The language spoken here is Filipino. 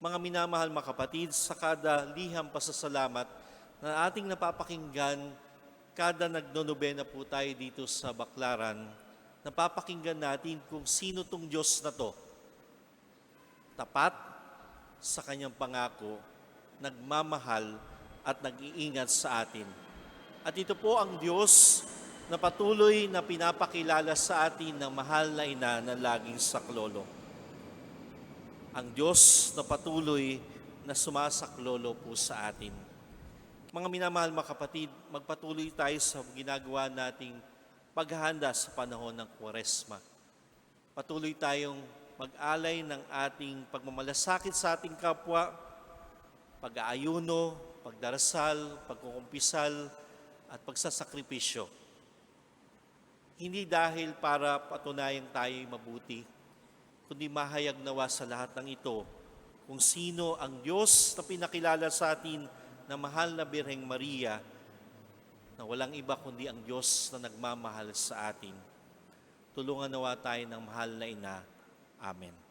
Mga minamahal mga kapatid, sa kada liham pasasalamat na ating napapakinggan, kada nagnonobena po tayo dito sa Baklaran, napapakinggan natin kung sino tong Diyos na to. Tapat sa kanyang pangako, nagmamahal at nag-iingat sa atin. At ito po ang Diyos na patuloy na pinapakilala sa atin ng mahal na ina na laging saklolo ang Diyos na patuloy na sumasaklolo po sa atin. Mga minamahal mga kapatid, magpatuloy tayo sa ginagawa nating paghahanda sa panahon ng Kwaresma. Patuloy tayong mag-alay ng ating pagmamalasakit sa ating kapwa, pag-aayuno, pagdarasal, pagkukumpisal, at pagsasakripisyo. Hindi dahil para patunayang tayo'y mabuti, kundi mahayag nawa sa lahat ng ito kung sino ang Diyos na pinakilala sa atin na mahal na Birheng Maria na walang iba kundi ang Diyos na nagmamahal sa atin. Tulungan nawa tayo ng mahal na ina. Amen.